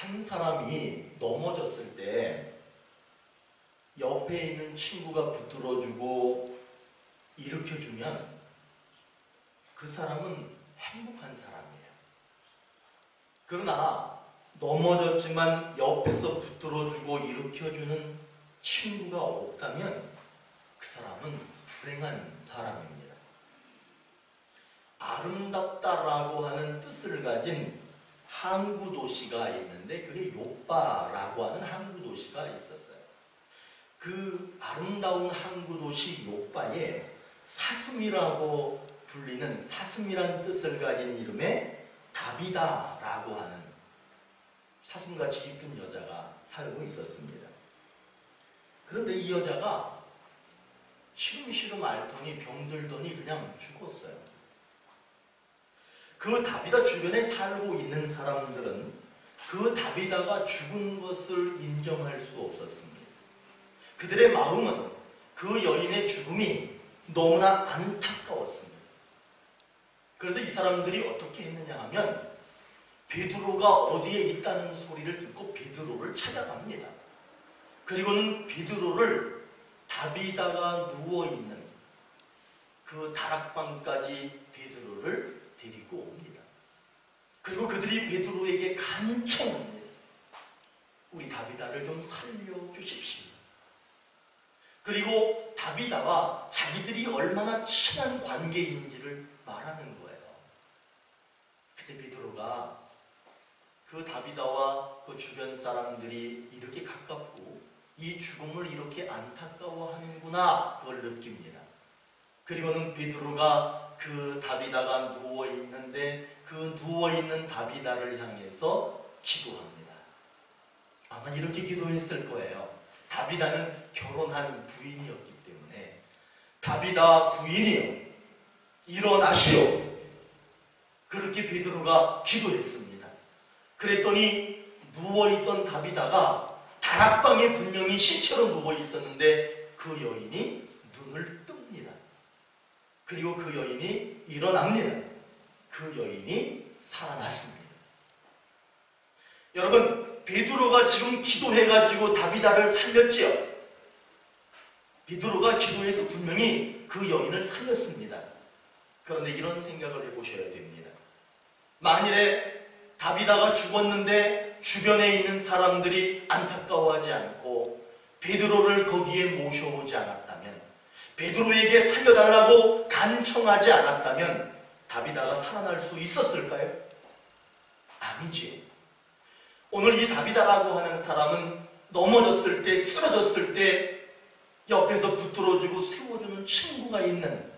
한 사람이 넘어졌을 때 옆에 있는 친구가 붙들어주고 일으켜주면 그 사람은 행복한 사람이에요. 그러나 넘어졌지만 옆에서 붙들어주고 일으켜주는 친구가 없다면 그 사람은 불행한 사람입니다. 아름답다라고 하는 뜻을 가진 항구 도시가 있는데 그게 요빠라고 하는 항구 도시가 있었어요. 그 아름다운 항구 도시 요빠에 사슴이라고 불리는 사슴이란 뜻을 가진 이름의 다비다라고 하는 사슴같이 이쁜 여자가 살고 있었습니다. 그런데 이 여자가 시름시름 앓더니 병들더니 그냥 죽었어요. 그 다비다 주변에 살고 있는 사람들은 그 다비다가 죽은 것을 인정할 수 없었습니다. 그들의 마음은 그 여인의 죽음이 너무나 안타까웠습니다. 그래서 이 사람들이 어떻게 했느냐 하면 베드로가 어디에 있다는 소리를 듣고 베드로를 찾아갑니다. 그리고는 베드로를 다비다가 누워 있는 그 다락방까지 베드로를 데리고 옵니다. 그리고 그들이 베드로에게 간청합니다. 우리 다비다를 좀 살려 주십시오. 그리고 다비다와 자기들이 얼마나 친한 관계인지를 말하는 거예요. 그때 베드로가 그 다비다와 그 주변 사람들이 이렇게 가깝고 이 죽음을 이렇게 안타까워하는구나 그걸 느낍니다. 그리고는 베드로가 그 다비다가 누워 있는데 그 누워 있는 다비다를 향해서 기도합니다. 아마 이렇게 기도했을 거예요. 다비다는 결혼한 부인이었기 때문에 다비다 부인이요 일어나시오. 그렇게 베드로가 기도했습니다. 그랬더니 누워있던 다비다가 다락방에 분명히 시체로 누워 있었는데 그 여인이 눈을. 그리고 그 여인이 일어납니다. 그 여인이 살아났습니다. 여러분, 베드로가 지금 기도해가지고 다비다를 살렸지요. 베드로가 기도해서 분명히 그 여인을 살렸습니다. 그런데 이런 생각을 해보셔야 됩니다. 만일에 다비다가 죽었는데 주변에 있는 사람들이 안타까워하지 않고 베드로를 거기에 모셔오지 않았다면 베드로에게 살려달라고 간청하지 않았다면 다비다가 살아날 수 있었을까요? 아니지요. 오늘 이 다비다라고 하는 사람은 넘어졌을 때 쓰러졌을 때 옆에서 붙들어주고 세워주는 친구가 있는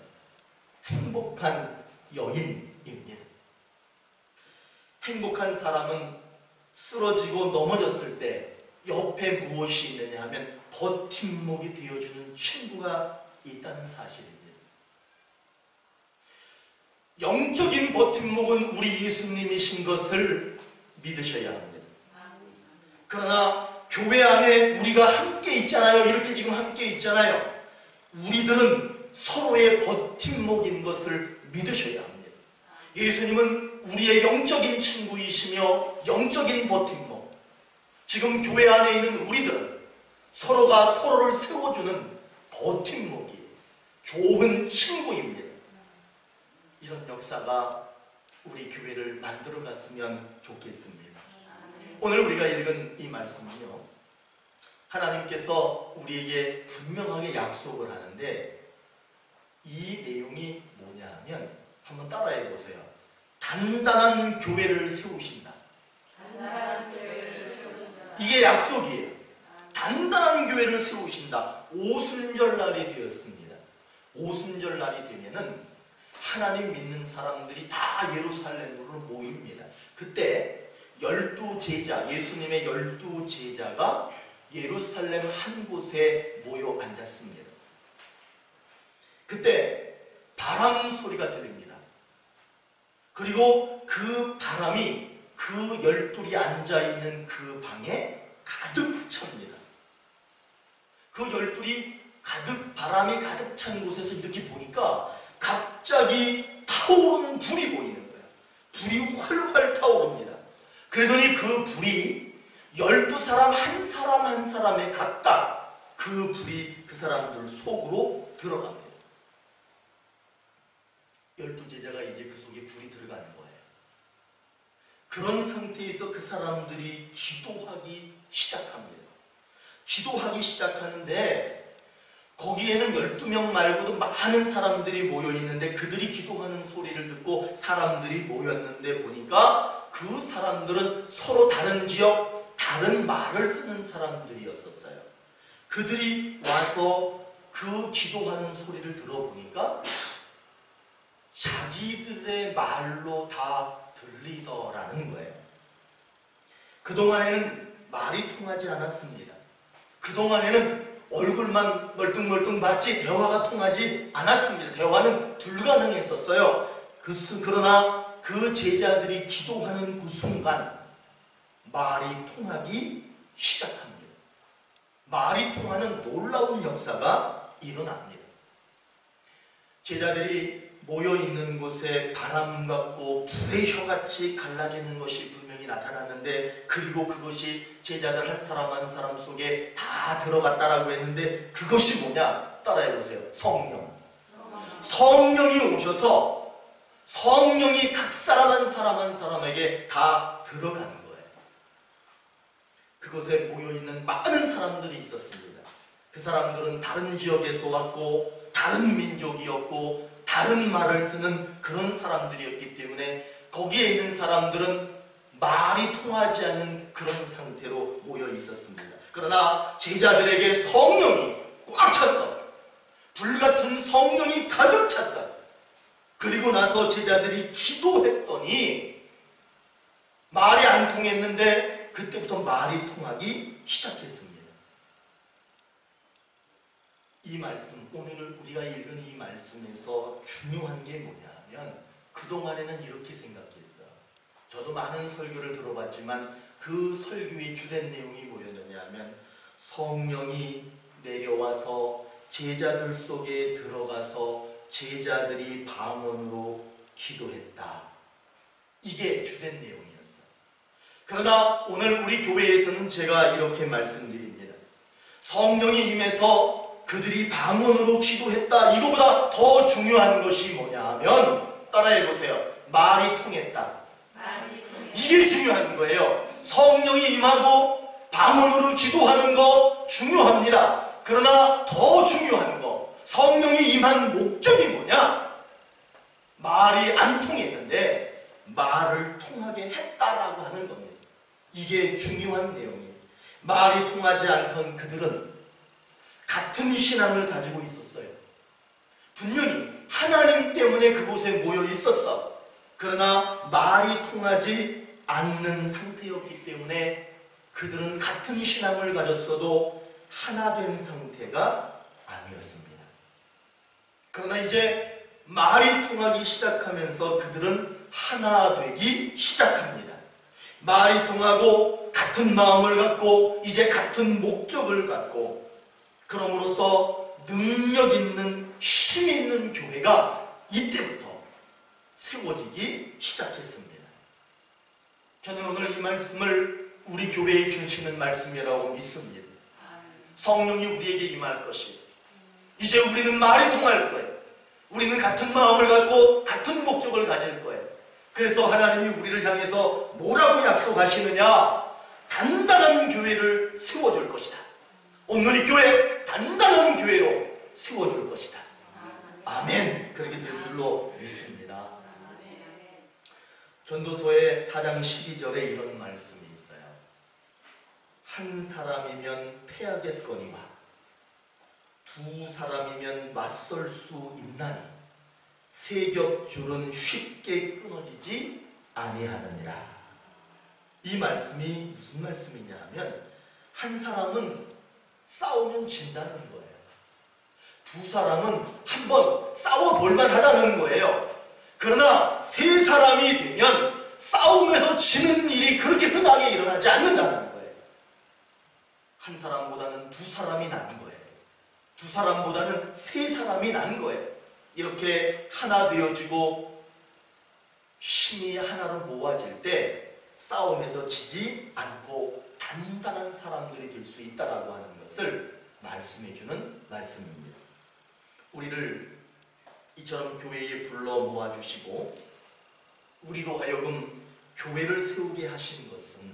행복한 여인입니다. 행복한 사람은 쓰러지고 넘어졌을 때 옆에 무엇이 있느냐 하면 버팀목이 되어주는 친구가 있다는 사실입니다. 영적인 버팀목은 우리 예수님이신 것을 믿으셔야 합니다. 그러나 교회 안에 우리가 함께 있잖아요. 이렇게 지금 함께 있잖아요. 우리들은 서로의 버팀목인 것을 믿으셔야 합니다. 예수님은 우리의 영적인 친구이시며 영적인 버팀목. 지금 교회 안에 있는 우리들은 서로가 서로를 세워주는 버팀목이 좋은 친구입니다. 이런 역사가 우리 교회를 만들어 갔으면 좋겠습니다. 오늘 우리가 읽은 이 말씀은요. 하나님께서 우리에게 분명하게 약속을 하는데 이 내용이 뭐냐 하면 한번 따라해 보세요. 단단한 교회를 세우신다. 이게 약속이에요. 단단한 교회를 세우신다. 오순절 날이 되었습니다. 오순절 날이 되면은 하나님 믿는 사람들이 다 예루살렘으로 모입니다. 그때 열두 제자, 예수님의 열두 제자가 예루살렘 한 곳에 모여 앉았습니다. 그때 바람 소리가 들립니다. 그리고 그 바람이 그 열둘이 앉아있는 그 방에 가득 찹니다. 그 열둘이 가득, 바람이 가득 찬 곳에서 이렇게 보니까 갑자기 타오르는 불이 보이는 거예요. 불이 활활 타오릅니다. 그러더니 그 불이 열두 사람 한 사람 한 사람에 각각 그 불이 그 사람들 속으로 들어갑니다. 열두 제자가 이제 그 속에 불이 들어가는 거예요. 그런 상태에서 그 사람들이 기도하기 시작합니다. 기도하기 시작하는데 거기에는 12명 말고도 많은 사람들이 모여 있는데 그들이 기도하는 소리를 듣고 사람들이 모였는데 보니까 그 사람들은 서로 다른 지역, 다른 말을 쓰는 사람들이었었어요. 그들이 와서 그 기도하는 소리를 들어보니까 자기들의 말로 다 들리더라는 거예요. 그동안에는 말이 통하지 않았습니다. 그동안에는 얼굴만 멀뚱멀뚱 봤지 대화가 통하지 않았습니다. 대화는 불가능했었어요. 그, 수- 그러나 그 제자들이 기도하는 그 순간 말이 통하기 시작합니다. 말이 통하는 놀라운 역사가 일어납니다. 제자들이 모여 있는 곳에 바람 같고 불의 혀같이 갈라지는 것이 분명히 나타났는데 그리고 그것이 제자들 한 사람 한 사람 속에 다 들어갔다라고 했는데 그것이 뭐냐? 따라해 보세요. 성령. 성령이 오셔서 성령이 각 사람 한 사람 한 사람에게 다 들어가는 거예요. 그곳에 모여 있는 많은 사람들이 있었습니다. 그 사람들은 다른 지역에서 왔고 다른 민족이었고 다른 말을 쓰는 그런 사람들이었기 때문에 거기에 있는 사람들은 말이 통하지 않는 그런 상태로 모여 있었습니다. 그러나 제자들에게 성령이 꽉 찼어. 불같은 성령이 가득 찼어. 그리고 나서 제자들이 기도했더니 말이 안 통했는데 그때부터 말이 통하기 시작했습니다. 이 말씀, 오늘 우리가 읽은 이 말씀에서 중요한 게 뭐냐면 그동안에는 이렇게 생각했어. 저도 많은 설교를 들어봤지만 그 설교의 주된 내용이 뭐였느냐 하면 성령이 내려와서 제자들 속에 들어가서 제자들이 방언으로 기도했다. 이게 주된 내용이었어. 그러나 오늘 우리 교회에서는 제가 이렇게 말씀드립니다. 성령이 임해서 그들이 방언으로 기도했다. 이거보다 더 중요한 것이 뭐냐 하면 따라해 보세요. 말이 통했다. 이게 중요한 거예요. 성령이 임하고 방언으로 기도하는 거 중요합니다. 그러나 더 중요한 거 성령이 임한 목적이 뭐냐? 말이 안 통했는데 말을 통하게 했다라고 하는 겁니다. 이게 중요한 내용이에요. 말이 통하지 않던 그들은 같은 신앙을 가지고 있었어요. 분명히 하나님 때문에 그곳에 모여 있었어. 그러나 말이 통하지 않는 상태였기 때문에 그들은 같은 신앙을 가졌어도 하나 된 상태가 아니었습니다. 그러나 이제 말이 통하기 시작하면서 그들은 하나 되기 시작합니다. 말이 통하고 같은 마음을 갖고 이제 같은 목적을 갖고 그럼으로써 능력 있는 힘 있는 교회가 이때부터 세워지기 시작했습니다. 저는 오늘 이 말씀을 우리 교회에 주시는 말씀이라고 믿습니다. 성령이 우리에게 임할 것이 이제 우리는 말이 통할 거예요. 우리는 같은 마음을 갖고 같은 목적을 가질 거예요. 그래서 하나님이 우리를 향해서 뭐라고 약속하시느냐? 단단한 교회를 세워줄 것이다. 오늘 이 교회 단단한 교회로 세워줄 것이다. 아멘. 그렇게 될 줄로 믿습니다. 전도서의 4장 12절에 이런 말씀이 있어요. 한 사람이면 패하겠거니와 두 사람이면 맞설 수 있나니 세 겹 줄은 쉽게 끊어지지 아니하느니라. 이 말씀이 무슨 말씀이냐 하면 한 사람은 싸우면 진다는 거예요. 두 사람은 한번 싸워 볼만 하다는 거예요. 그러나 세 사람이 되면 싸움에서 지는 일이 그렇게 흔하게 일어나지 않는다는 거예요. 한 사람보다는 두 사람이 난 거예요. 두 사람보다는 세 사람이 난 거예요. 이렇게 하나 되어지고 힘이 하나로 모아질 때 싸움에서 지지 않고 단단 한 사람들이 될 수 있다라고 하는 것을 말씀해 주는 말씀입니다. 우리를 이처럼 교회에 불러 모아 주시고 우리로 하여금 교회를 세우게 하신 것은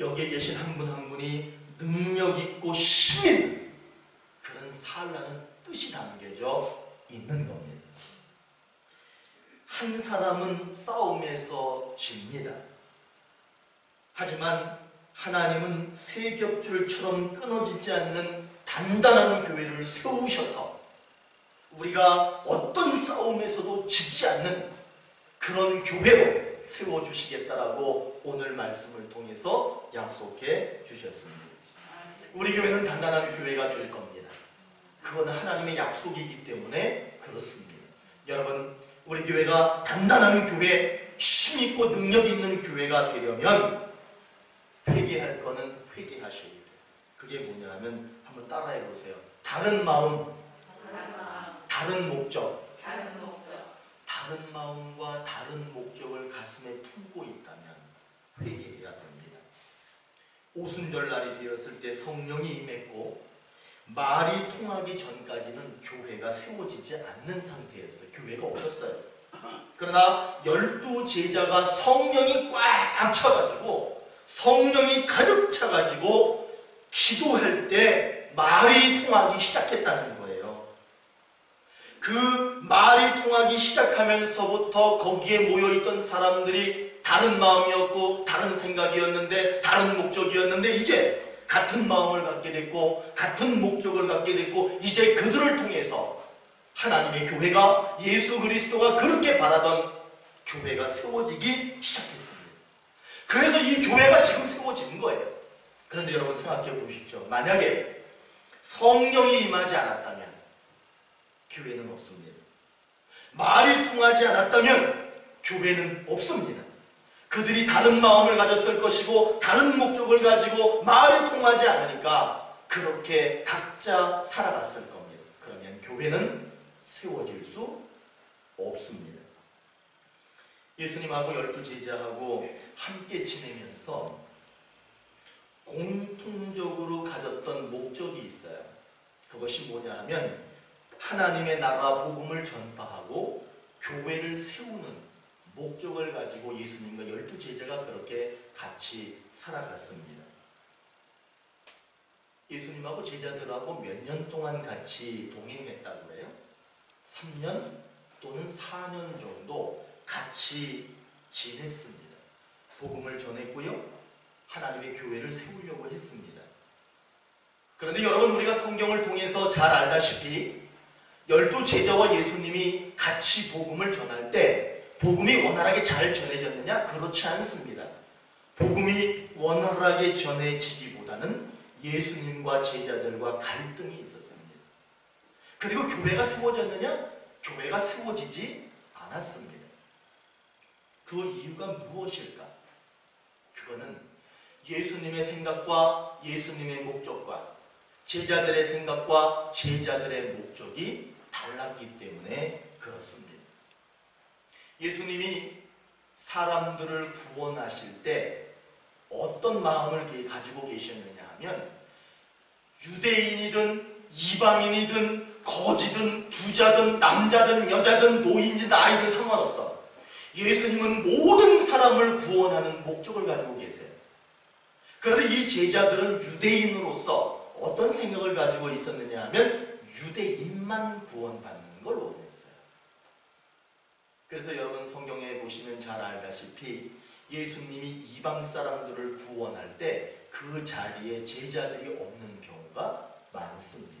여기에 계신 한 분한 분이 능력 있고 힘 그런 살라는 뜻이 담겨져 있는 겁니다. 한 사람은 싸움에서 집니다. 하지만 하나님은 세 겹줄처럼 끊어지지 않는 단단한 교회를 세우셔서 우리가 어떤 싸움에서도 지지 않는 그런 교회로 세워주시겠다라고 오늘 말씀을 통해서 약속해 주셨습니다. 우리 교회는 단단한 교회가 될 겁니다. 그건 하나님의 약속이기 때문에 그렇습니다. 여러분, 우리 교회가 단단한 교회, 힘있고 능력 있는 교회가 되려면 회개할 거는 돼요. 그게 뭐냐 하면 한번 따라해 보세요. 다른 마음, 다른 목적, 다른 마음과 다른 목적을 가슴에 품고 있다면 회개해야 됩니다. 오순절 날이 되었을 때 성령이 임했고 말이 통하기 전까지는 교회가 세워지지 않는 상태였어요. 교회가 없었어요. 그러나 열두 제자가 성령이 꽉 차가지고 성령이 가득 차가지고 기도할 때 말이 통하기 시작했다는 거예요. 그 말이 통하기 시작하면서부터 거기에 모여있던 사람들이 다른 마음이었고 다른 생각이었는데 다른 목적이었는데 이제 같은 마음을 갖게 됐고 같은 목적을 갖게 됐고 이제 그들을 통해서 하나님의 교회가 예수 그리스도가 그렇게 바라던 교회가 세워지기 시작했습니다. 그래서 이 교회가 지금 세워지는 거예요. 그런데 여러분 생각해 보십시오. 만약에 성령이 임하지 않았다면 교회는 없습니다. 말이 통하지 않았다면 교회는 없습니다. 그들이 다른 마음을 가졌을 것이고 다른 목적을 가지고 말이 통하지 않으니까 그렇게 각자 살아갔을 겁니다. 그러면 교회는 세워질 수 없습니다. 예수님하고 열두 제자하고 함께 지내면서 공통적으로 가졌던 목적이 있어요. 그것이 뭐냐 하면 하나님의 나라 복음을 전파하고 교회를 세우는 목적을 가지고 예수님과 열두 제자가 그렇게 같이 살아갔습니다. 예수님하고 제자들하고 몇 년 동안 같이 동행했다고 해요? 3년 또는 4년 정도 같이 지냈습니다. 복음을 전했고요. 하나님의 교회를 세우려고 했습니다. 그런데 여러분 우리가 성경을 통해서 잘 알다시피 열두 제자와 예수님이 같이 복음을 전할 때 복음이 원활하게 잘 전해졌느냐? 그렇지 않습니다. 복음이 원활하게 전해지기보다는 예수님과 제자들과 갈등이 있었습니다. 그리고 교회가 세워졌느냐? 교회가 세워지지 않았습니다. 그 이유가 무엇일까? 그거는 예수님의 생각과 예수님의 목적과 제자들의 생각과 제자들의 목적이 달랐기 때문에 그렇습니다. 예수님이 사람들을 구원하실 때 어떤 마음을 가지고 계셨느냐 하면 유대인이든 이방인이든 거지든 부자든 남자든 여자든 노인이든 아이든 상관없어. 예수님은 모든 사람을 구원하는 목적을 가지고 계세요. 그런데 이 제자들은 유대인으로서 어떤 생각을 가지고 있었느냐 하면 유대인만 구원받는 걸 원했어요. 그래서 여러분 성경에 보시면 잘 알다시피 예수님이 이방 사람들을 구원할 때 그 자리에 제자들이 없는 경우가 많습니다.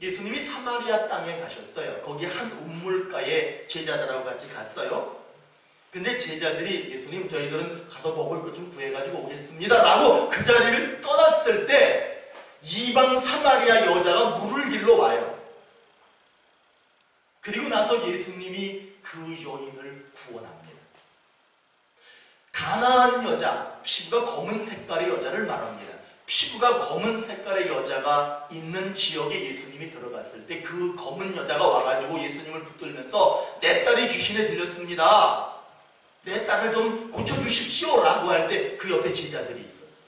예수님이 사마리아 땅에 가셨어요. 거기 한 우물가에 제자들하고 같이 갔어요. 근데 제자들이 예수님 저희들은 가서 먹을 것 좀 구해가지고 오겠습니다. 라고 그 자리를 떠났을 때 이방 사마리아 여자가 물을 길러 와요. 그리고 나서 예수님이 그 여인을 구원합니다. 가나안 여자, 피부가 검은 색깔의 여자를 말합니다. 피부가 검은 색깔의 여자가 있는 지역에 예수님이 들어갔을 때 그 검은 여자가 와가지고 예수님을 붙들면서 내 딸이 귀신에 들렸습니다. 내 딸을 좀 고쳐주십시오 라고 할 때 그 옆에 제자들이 있었어요.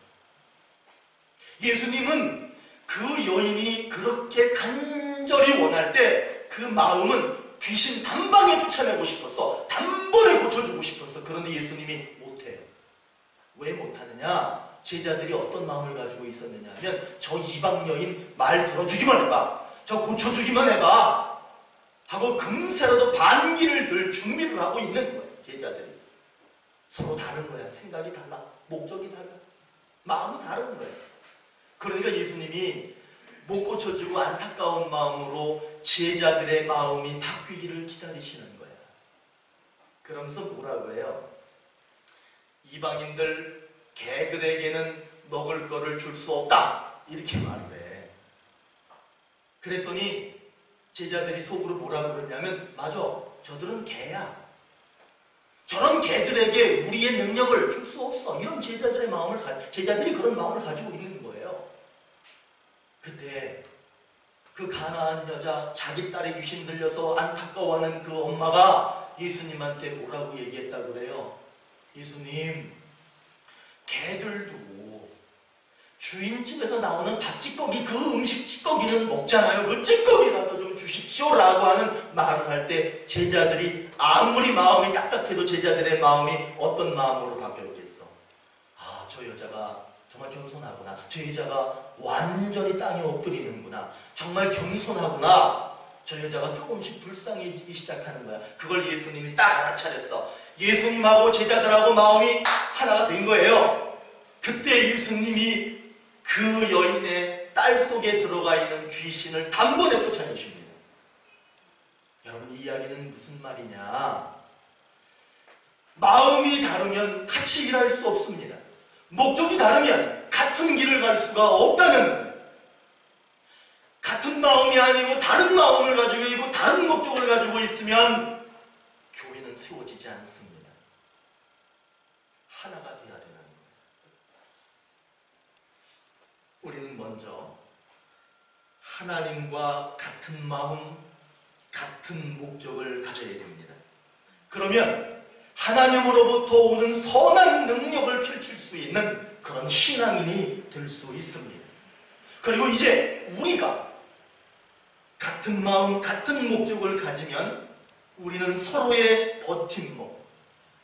예수님은 그 여인이 그렇게 간절히 원할 때 그 마음은 귀신 단방에 쫓아내고 싶었어. 단번에 고쳐주고 싶었어. 그런데 예수님이 못해요. 왜 못하느냐? 제자들이 어떤 마음을 가지고 있었느냐 하면 저 이방 여인 말 들어주기만 해봐. 저 고쳐주기만 해봐. 하고 금세라도 반기를 들 준비를 하고 있는 거예요. 제자들이. 서로 다른 거야. 생각이 달라. 목적이 달라. 마음이 다른 거예요. 그러니까 예수님이 못 고쳐주고 안타까운 마음으로 제자들의 마음이 바뀌기를 기다리시는 거야. 그러면서 뭐라고 해요? 이방인들 개들에게는 먹을 거를 줄 수 없다. 이렇게 말을 해. 그랬더니 제자들이 속으로 뭐라고 그러냐면 맞아. 저들은 개야. 저런 개들에게 우리의 능력을 줄 수 없어. 이런 제자들의 마음을 가, 제자들이 그런 마음을 가지고 있는 거예요. 그때 그 가나안 여자 자기 딸의 귀신 들려서 안타까워하는 그 엄마가 예수님한테 뭐라고 얘기했다고 그래요? 예수님, 개들도 주인 집에서 나오는 밥 찌꺼기 그 음식 찌꺼기는 먹잖아요. 그 찌꺼기라도 좀 주십시오라고 하는 말을 할 때 제자들이 아무리 마음이 딱딱해도 제자들의 마음이 어떤 마음으로 바뀌었겠어? 아, 저 여자가 정말 겸손하구나. 저 여자가 완전히 땅에 엎드리는구나. 정말 겸손하구나. 저 여자가 조금씩 불쌍해지기 시작하는 거야. 그걸 예수님이 딱 알아차렸어. 예수님하고 제자들하고 마음이 하나가 된 거예요. 그때 예수님이 그 여인의 딸 속에 들어가 있는 귀신을 단번에 쫓아내십니다. 여러분 이 이야기는 무슨 말이냐? 마음이 다르면 같이 일할 수 없습니다. 목적이 다르면 같은 길을 갈 수가 없다는. 같은 마음이 아니고 다른 마음을 가지고 있고 다른 목적을 가지고 있으면 세워지지 않습니다. 하나가 돼야 되는 거예요. 우리는 먼저 하나님과 같은 마음, 같은 목적을 가져야 됩니다. 그러면 하나님으로부터 오는 선한 능력을 펼칠 수 있는 그런 신앙인이 될 수 있습니다. 그리고 이제 우리가 같은 마음, 같은 목적을 가지면 우리는 서로의 버팀목,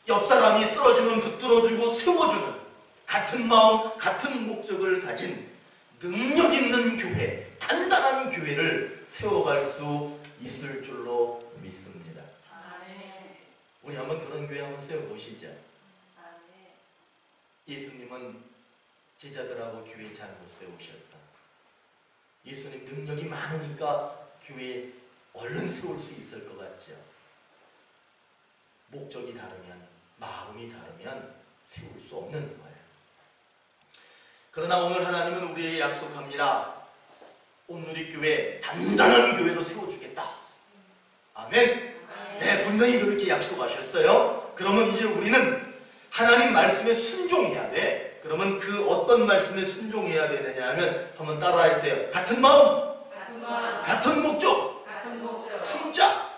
옆 사람이 쓰러지면 붙들어주고 세워주는 같은 마음, 같은 목적을 가진 능력 있는 교회, 단단한 교회를 세워갈 수 있을 줄로 믿습니다. 우리 한번 그런 교회 한번 세워보시죠. 예수님은 제자들하고 교회 잘 못 세우셨어. 예수님 능력이 많으니까 교회 얼른 세울 수 있을 것 같죠. 목적이 다르면, 마음이 다르면 세울 수 없는 거예요. 그러나 오늘 하나님은 우리에게 약속합니다. 오늘의 교회 단단한 교회로 세워주겠다. 아멘. 네, 분명히 그렇게 약속하셨어요. 그러면 이제 우리는 하나님 말씀에 순종해야 돼. 그러면 그 어떤 말씀에 순종해야 되느냐 하면 한번 따라하세요. 같은 마음, 같은 마음, 같은 목적, 같은 목적, 품자.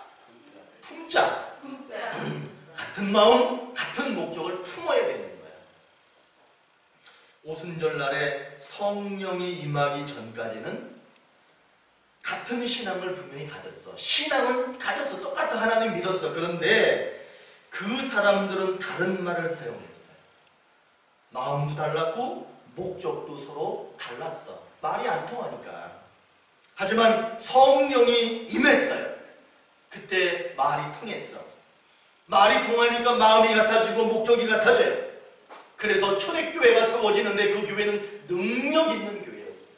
품자, 같은 마음, 같은 목적을 품어야 되는 거야. 오순절 날에 성령이 임하기 전까지는 같은 신앙을 분명히 가졌어. 신앙을 가졌어. 똑같은 하나님 믿었어. 그런데 그 사람들은 다른 말을 사용했어요. 마음도 달랐고 목적도 서로 달랐어. 말이 안 통하니까. 하지만 성령이 임했어요. 그때 말이 통했어. 말이 통하니까 마음이 같아지고 목적이 같아져요. 그래서 초대교회가 세워지는데 그 교회는 능력 있는 교회였어요.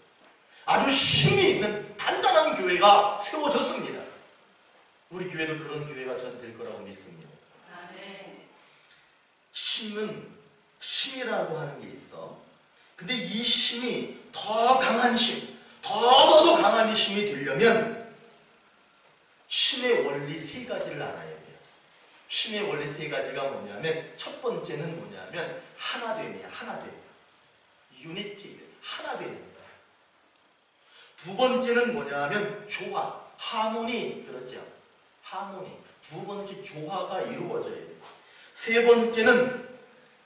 아주 힘이 있는 단단한 교회가 세워졌습니다. 우리 교회도 그런 교회가 전 될 거라고 믿습니다. 힘은 힘이라고 하는 게 있어. 근데 이 힘이 더 강한 힘, 더더더 강한 힘이 되려면 힘의 원리 세 가지를 알아야 힘의 원리 세 가지가 뭐냐면 첫 번째는 뭐냐면 하나됨이야. 하나됨. 유니티. 하나 되는 거야. 두 번째는 뭐냐면 조화. 하모니. 그렇죠. 하모니. 두 번째 조화가 이루어져야 돼. 세 번째는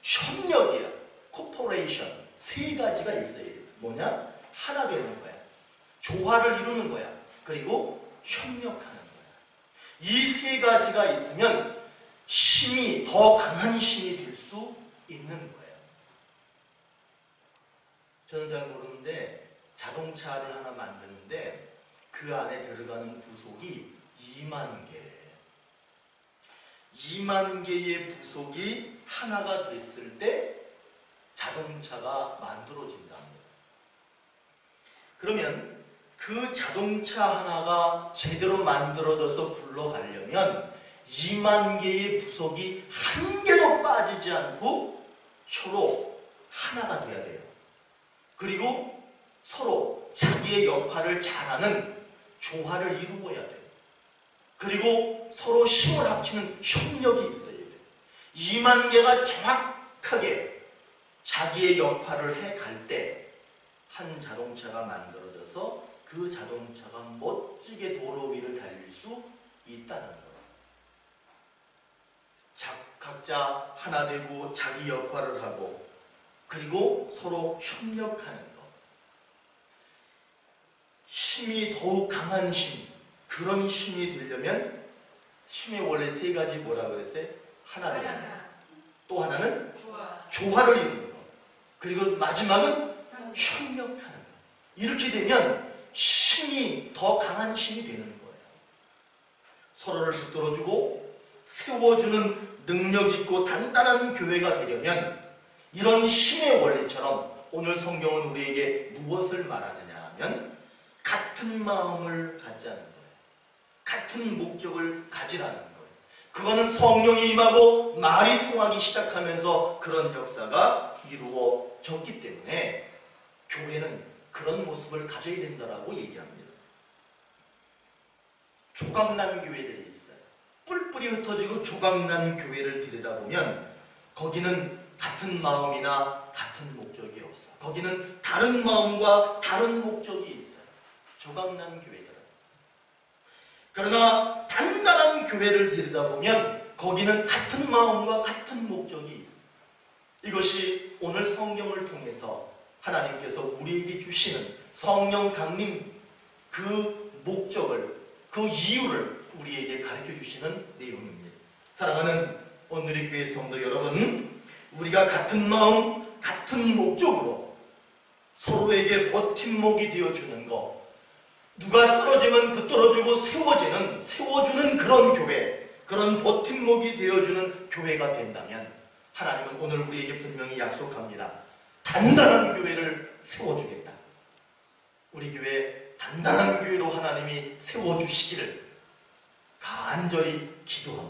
협력이야. 코퍼레이션. 세 가지가 있어야 돼. 뭐냐? 하나 되는 거야. 조화를 이루는 거야. 그리고 협력하는 거야. 이 세 가지가 있으면 힘이 더 강한 힘이 될 수 있는 거예요. 저는 잘 모르는데 자동차를 하나 만드는데 그 안에 들어가는 부속이 2만 개예요. 2만 개의 부속이 하나가 됐을 때 자동차가 만들어진답니다. 그러면 그 자동차 하나가 제대로 만들어져서 굴러가려면 2만 개의 부속이 한 개도 빠지지 않고 서로 하나가 돼야 돼요. 그리고 서로 자기의 역할을 잘하는 조화를 이루어야 돼요. 그리고 서로 힘을 합치는 협력이 있어야 돼요. 2만 개가 정확하게 자기의 역할을 해 갈 때 한 자동차가 만들어져서 그 자동차가 멋지게 도로 위를 달릴 수 있다는 거예요. 자, 각자 하나 되고 자기 역할을 하고 그리고 서로 협력하는 것. 힘이 더욱 강한 힘, 그런 힘이 되려면 힘의 원래 세 가지 뭐라 그랬어요? 하나 되는 거. 하나. 또 하나는 좋아. 조화 를 이루는 것. 그리고 마지막은 협력하는 것. 이렇게 되면 힘이 더 강한 힘이 되는 거예요. 서로를 붙들어주고 세워주는 능력 있고 단단한 교회가 되려면 이런 힘의 원리처럼 오늘 성경은 우리에게 무엇을 말하느냐 하면 같은 마음을 갖자는 거예요. 같은 목적을 가지라는 거예요. 그거는 성령이 임하고 말이 통하기 시작하면서 그런 역사가 이루어졌기 때문에 교회는 그런 모습을 가져야 된다라고 얘기합니다. 조각난 교회들이 있어요. 뿔뿔이 흩어지고 조각난 교회를 들여다보면 거기는 같은 마음이나 같은 목적이 없어. 거기는 다른 마음과 다른 목적이 있어요. 조각난 교회들은. 그러나 단단한 교회를 들여다보면 거기는 같은 마음과 같은 목적이 있어. 이것이 오늘 성경을 통해서 하나님께서 우리에게 주시는 성령 강림 그 목적을 그 이유를 우리에게 가르쳐 주시는 내용입니다. 사랑하는 오늘의 교회 성도 여러분, 우리가 같은 마음, 같은 목적으로 서로에게 버팀목이 되어 주는 것, 누가 쓰러지면 붙들어주고 세워지는 세워주는 그런 교회, 그런 버팀목이 되어주는 교회가 된다면 하나님은 오늘 우리에게 분명히 약속합니다. 단단한 교회를 세워주겠다. 우리 교회 단단한 교회로 하나님이 세워주시기를 간절히 기도합니다.